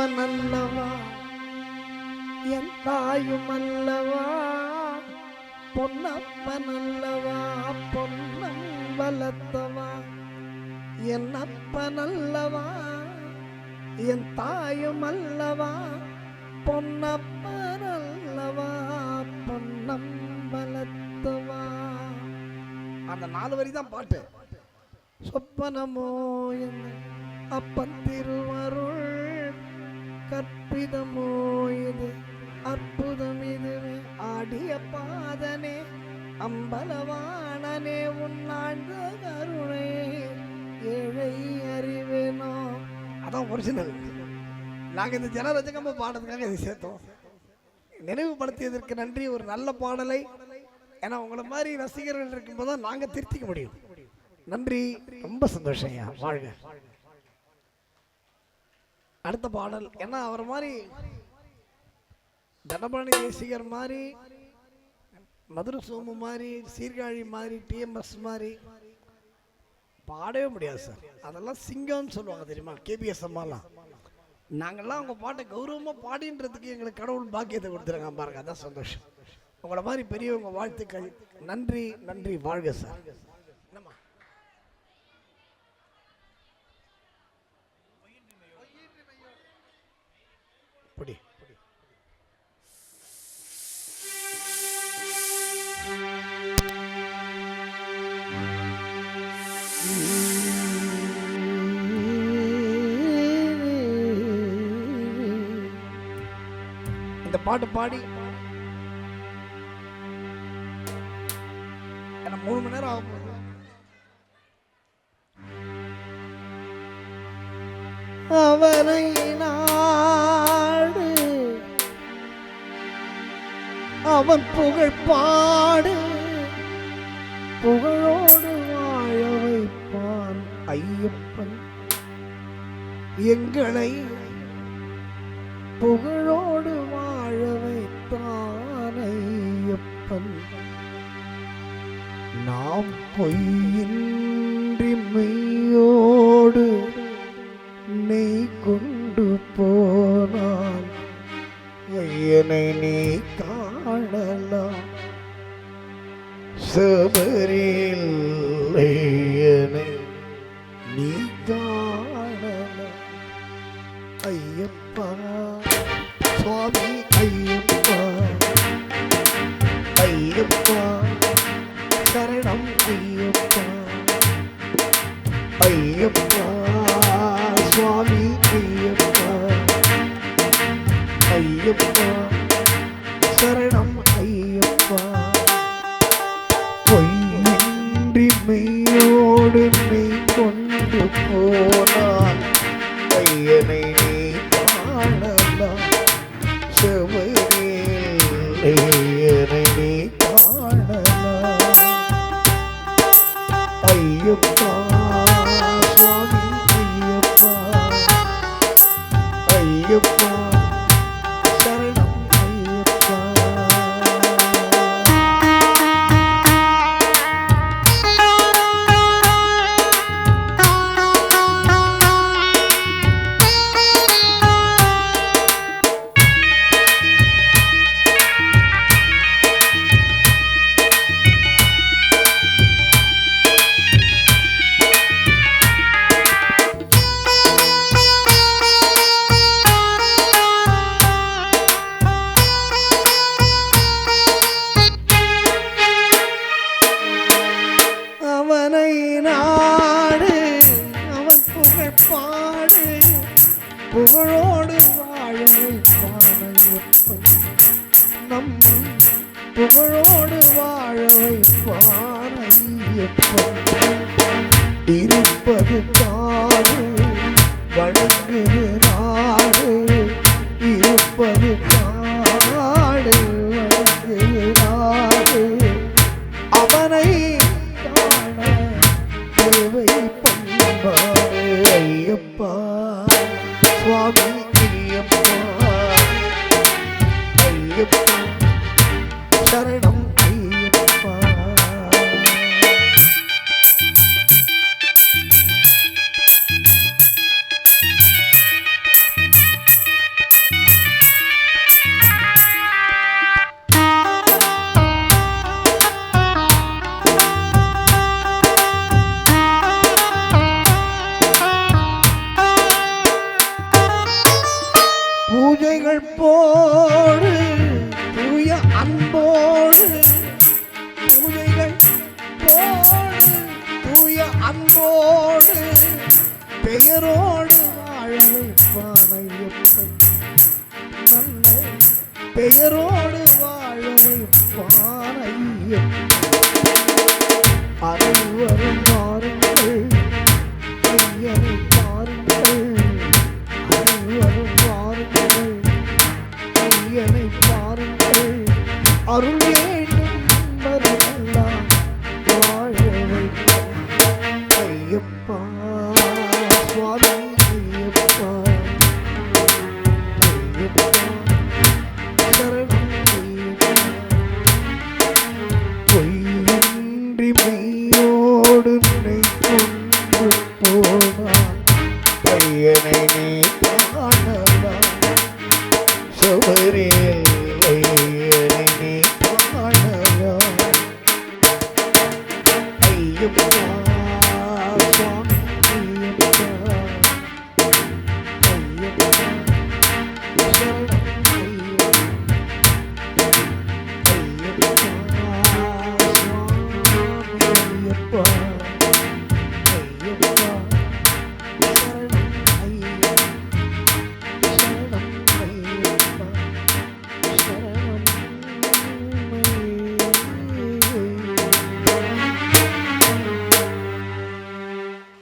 அப்பன் அல்லவா என் தாயும் அல்லவா? பொன்னப்பன் அல்லவா பொன்னம் வளர்த்தவா? என் அப்பன் அல்லவா என் தாயும் அல்லவா? பொன்னப்பன் அல்லவா பொன்னம் வளர்த்தவா? அந்த நாலு வரி தான் பாட்டு. சொப்பனமோ என்ன அப்பன் திருவருள் கற்பிதமோ இது அற்புதம் இதுவே ஆடிய பாதனே அம்பலவாணனே உன்னாழ்ந்த கருணை ஏழை அறிவேனோ அதான் ஒரிஜினல் நாங்கள் இந்த ஜனரஜகம்ப பாடுறதுக்காக இதை சேர்த்தோம். நினைவுபடுத்தியதற்கு நன்றி. ஒரு நல்ல பாடலை. ஏன்னா உங்களை மாதிரி ரசிகர்கள் இருக்கும்போது தான் நாங்கள் திருத்திக்க முடியும். நன்றி. ரொம்ப சந்தோஷம் ஐயா. வாழ்க. அடுத்த பாடல். ஏன்னா அவர் மாதிரி தனபாணி தேசிகர் மாதிரி மதுரை சோமு மாதிரி சீர்காழி மாதிரி டிஎம்எஸ் மாதிரி பாடவே முடியாது சார். அதெல்லாம் சிங்கம்னு சொல்லுவாங்க தெரியுமா? கேபிஎஸ் அம்மாலாம் நாங்கள்லாம் உங்கள் பாட்டை கௌரவமாக பாடின்றதுக்கு எங்களுக்கு கடவுள் பாக்கியத்தை கொடுத்துருங்க பாருங்க. அதான் சந்தோஷம். உங்களை மாதிரி பெரியவங்க வாழ்த்துக்கள். நன்றி நன்றி வாழ்க சார். புடி இந்த பாட்டு பாடி. எனக்கு மூணு மணி நேரம் ஆகும் அவரை நான் அவன் புகழ் பாடு. புகழோடு வாழ வைப்பான் ஐயப்பன். எங்களை புகழோடு வாழ வைத்தான் ஐயப்பன். நாம் பொய்யின் சபரில் நீ காணலாம் ஐயப்பா சுவாமி ஐயப்பா ஐயப்பா சரணம் ஐயப்பா. ஐயப்பா சுவாமி ஐயப்பா. ஐயப்பா சரணம் புகழோடு வாழ வைப்பானையப்பன் நம் புகழோடு வாழ வைப்பானையப்பன் இருப்பது காடு வழங்குது இருப்பது ஐயப்பா சரணம் அன்போடு பெயரோடு வாழ வைப்பான் ஐயப்பன் நல்ல பெயரோடு. நன்றி மெய்யோடு நினைத்து போவான் பையனை நீ காணலாம் சுவரே பையனை நீ காணலாம் ஐயப்பா ஐயப்பா. ஐயப்பா